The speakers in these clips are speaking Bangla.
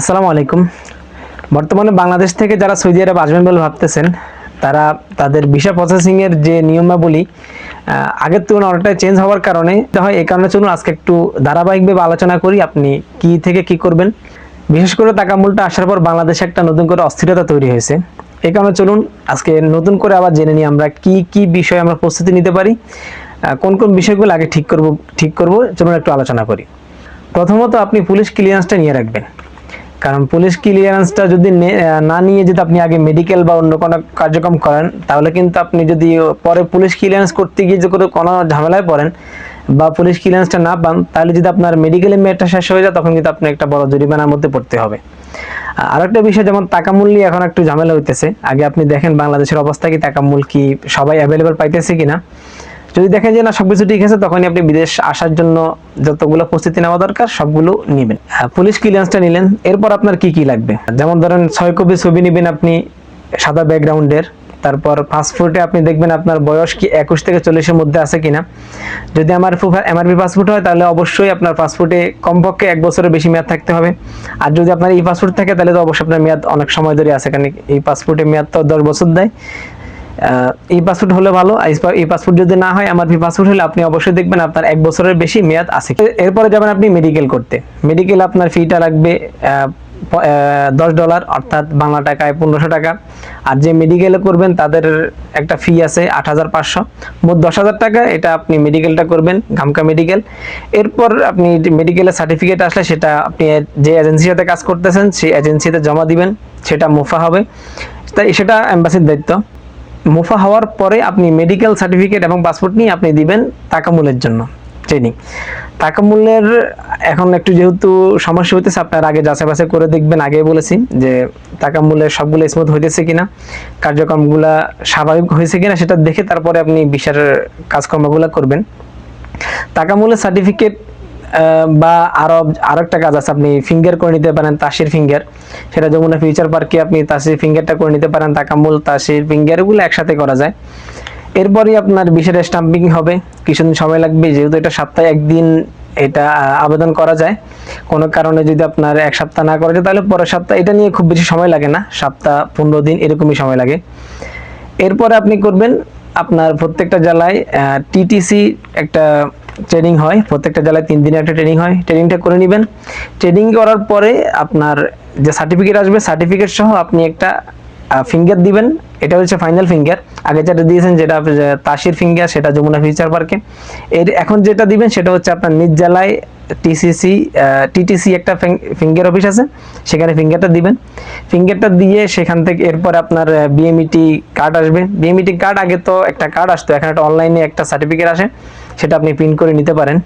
আসসালামু আলাইকুম। বর্তমানে বাংলাদেশ থেকে যারা সৌদি আরব আসবেন বলে ভাবতেছেন, তারা তাদের ভিসা প্রসেসিংয়ের যে নিয়মাবলী আগের তুলনায় অনেকটা চেঞ্জ হওয়ার কারণে হয়, এই কারণে চলুন আজকে একটু ধারাবাহিকভাবে আলোচনা করি আপনি কি থেকে কি করবেন। বিশেষ করে তাকামুলটা আসার পর বাংলাদেশে একটা নতুন করে অস্থিরতা তৈরি হয়েছে। এই কারণে চলুন আজকে নতুন করে আবার জেনে নিই আমরা কি কি বিষয়ে আমরা প্রস্তুতি নিতে পারি কোন কোন বিষয়গুলো আগে ঠিক করব ঠিক করব, চলুন একটু আলোচনা করি। প্রথমত আপনি পুলিশ ক্লিয়ারেন্সটা নিয়ে রাখবেন। কারণ পুলিশ ক্লিয়ারেন্সটা যদি নে- নিয়ে যদি আপনি আগে মেডিকেল বা অন্য কোনো কার্যক্রম করেন, তাহলে কিন্তু আপনি যদি পরে পুলিশ ক্লিয়ারেন্স করতে গিয়ে যদি কোনো ঝামেলায় পড়েন বা পুলিশ ক্লিয়ারেন্সটা না পান, তাহলে যদি আপনার মেডিকেলের মেয়াদটা শেষ হয়ে যায়, তখন কিন্তু আপনি একটা বড় জরিমানার মধ্যে পড়তে হবে। আর একটা বিষয় যেমন তাকামূল্য এখন একটু ঝামেলা হইতেছে। আগে আপনি দেখেন বাংলাদেশের অবস্থা কি, তাকামূল কি সবাই অ্যাভেলেবল পাইতেছে কিনা? যদি দেখেন যে না সবকিছু ঠিক আছে তখনই আপনি বিদেশ আসার জন্য যতগুলো প্রস্তুতি নেওয়া দরকার সবগুলো নেবেন। আহ, পুলিশ ক্লিয়ারেন্সটা নিলেন এরপর আপনার কি কি লাগবে? যেমন ধরেন ছয় কপি ছবি নেবেন আপনি সাদা ব্যাকগ্রাউন্ডের তারপর পাসপোর্টে আপনি দেখবেন আপনার বয়স কি একুশ থেকে চল্লিশের মধ্যে আছে কিনা। যদি আমার এমআরপি পাসপোর্ট হয় তাহলে অবশ্যই আপনার পাসপোর্টে কমপক্ষে এক বছরের বেশি মেয়াদ থাকতে হবে। আর যদি আপনার এই পাসপোর্ট থাকে তাহলে তো অবশ্যই আপনার মেয়াদ অনেক সময় ধরে আছে কারণ এই পাসপোর্টের মেয়াদ তো দশ বছর দেয়। এই পাসপোর্ট হলে ভালো এই- পাসপোর্ট যদি না হয়, আমার ভি পাসপোর্ট হলে আপনি অবশ্যই দেখবেন আপনার এক বছরের বেশি মেয়াদ আছে। এরপরে যাবেন আপনি মেডিকেল করতে। মেডিকেল আপনার ফিটা লাগবে দশ ডলার অর্থাৎ বাংলা টাকায় পনেরোশো টাকা। আর যে মেডিকেলে করবেন, তাদের একটা ফি আছে আট হাজার পাঁচশো। মোট দশ হাজার টাকা, এটা আপনি মেডিকেলটা করবেন, ঘামকা মেডিকেল এরপর আপনি মেডিকেলের সার্টিফিকেট আসলে সেটা আপনি যে এজেন্সির সাথে কাজ করতেছেন, সেই এজেন্সিতে জমা দিবেন, সেটা মুফা হবে। তাই সেটা এম্বাসির দায়িত্ব। মুফা হওয়ার পরে আপনি মেডিকেল সার্টিফিকেট এবং পাসপোর্ট নিয়ে আপনি দিবেন তাকামূলের জন্য ট্রেনিং তাকামূলের এখন একটু যেহেতু সমস্যা হইতেছে, আপনার আগে যাচাই বাছাই করে দেখবেন আগে বলেছি যে তাকামূলের সবগুলো স্মুথ হইতেছে কিনা, কার্যক্রমগুলা স্বাভাবিক হয়েছে কিনা সেটা দেখে তারপরে আপনি বিচার কাজকর্মগুলো করবেন। তাকামূলের সার্টিফিকেট বা আরও আরও একটা কাজ আছে, আপনি ফিঙ্গার করে নিতে পারেন তাসির ফিঙ্গার সেটা যমুনা ফিউচার পার্কে আপনি তাসির ফিঙ্গারটা করে নিতে পারেন, তাকামুল তাসির ফিঙ্গার এগুলো একসাথে করা যায়। এরপরই আপনার বিশের স্টাম্পিং হবে, কিছুদিন সময় লাগবে, যেহেতু এটা সপ্তাহে একদিন এটা আবেদন করা যায়। কোনো কারণে যদি আপনার এক সপ্তাহ না করা যায়, তাহলে পরের সপ্তাহ, এটা নিয়ে খুব বেশি সময় লাগে না, সপ্তাহ পনেরো দিন এরকমই সময় লাগে। এরপরে আপনি করবেন আপনার প্রত্যেকটা জেলায় টিটিসি একটা ট্রেনিং হয়। প্রত্যেকটা জেলায় তিন দিনে একটা ট্রেনিং হয়। ট্রেনিংটা করে নেবেন। ট্রেনিং করার পরে আপনার যে সার্টিফিকেট আসবে সার্টিফিকেট সহ আপনি একটা ফিঙ্গার দিবেন। এটা হচ্ছে ফাইনাল ফিঙ্গার আগে যেটা দিয়েছেন, যেটা তাসির ফিঙ্গার সেটা যমুনা ফিউচার পার্কে এর এখন যেটা দিবেন, সেটা হচ্ছে আপনার নিজ টিসিসি টিটিসি একটা ফিঙ্গার অফিস আছে। সেখানে ফিঙ্গারটা দিবেন। ফিঙ্গারটা দিয়ে সেখান থেকে এরপর আপনার বিএমইটি কার্ড আসবে। বিএমইটি কার্ড আগে তো একটা কার্ড আসতো। এখন একটা অনলাইনে একটা সার্টিফিকেট আসে। সেটা আপনি প্রিন্ট করে নিতে পারেন।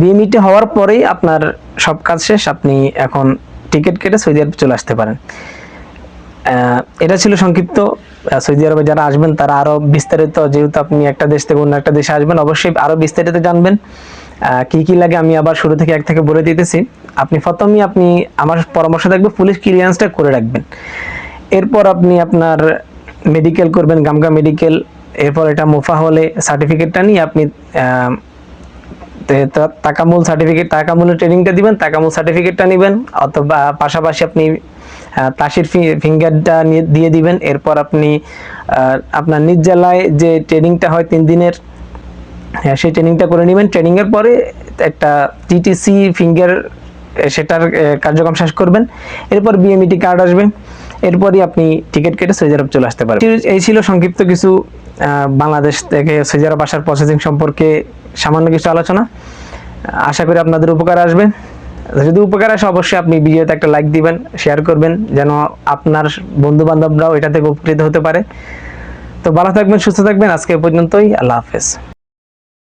বিএমইটি হওয়ার পরেই আপনার সব কাজ শেষ। আপনি এখন টিকিট কেটে সৌদি আরব চলে আসতে পারেন। এটা ছিল সংক্ষিপ্ত সৌদি আরবে যারা আসবেন তারা আরও বিস্তারিত, যেহেতু আপনি একটা দেশ থেকে অন্য একটা দেশে আসবেন, অবশ্যই আরও বিস্তারিত জানবেন। কি কি লাগে আমি আবার শুরু থেকে এক থেকে বলে দিতেছি। আপনি প্রথমেই আপনি আমার পরামর্শ থাকবে পুলিশ ক্লিয়ারেন্সটা করে রাখবেন। এরপর আপনি আপনার মেডিকেল করবেন, গামগা মেডিকেল এরপর এটা মুফা হলে সার্টিফিকেটটা নিয়ে আপনি তাকামুল সার্টিফিকেট তাকামুলের ট্রেনিংটা দিবেন, তাকামুল সার্টিফিকেটটা নেবেন, অথবা পাশাপাশি আপনি তাসির ফিঙ্গারটা দিয়ে দিবেন। এরপর আপনি আপনার নিজ জেলায় যে ট্রেনিংটা হয় তিন দিনের সেই ট্রেনিংটা করে নেবেন। ট্রেনিংয়ের পরে একটা টিটিসি ফিঙ্গার সেটার কার্যক্রম শেষ করবেন। এরপর বিএমইটি কার্ড আসবে। এরপরই আপনি টিকিট কেটে সৌদি আরব চলে আসতে পারবেন। এই ছিল সংক্ষিপ্ত কিছু বাংলাদেশ থেকে সৌদি আরব আসার প্রসেসিং সম্পর্কে সামান্য কিছু আলোচনা। আশা করি আপনাদের উপকার আসবে। যদি উপকার আসে, অবশ্যই আপনি ভিডিওতে একটা লাইক দিবেন শেয়ার করবেন, যেন আপনার বন্ধু বান্ধবরাও এটা থেকে উপকৃত হতে পারে। তো ভালো থাকবেন, সুস্থ থাকবেন, আজকে পর্যন্তই, আল্লাহ হাফেজ।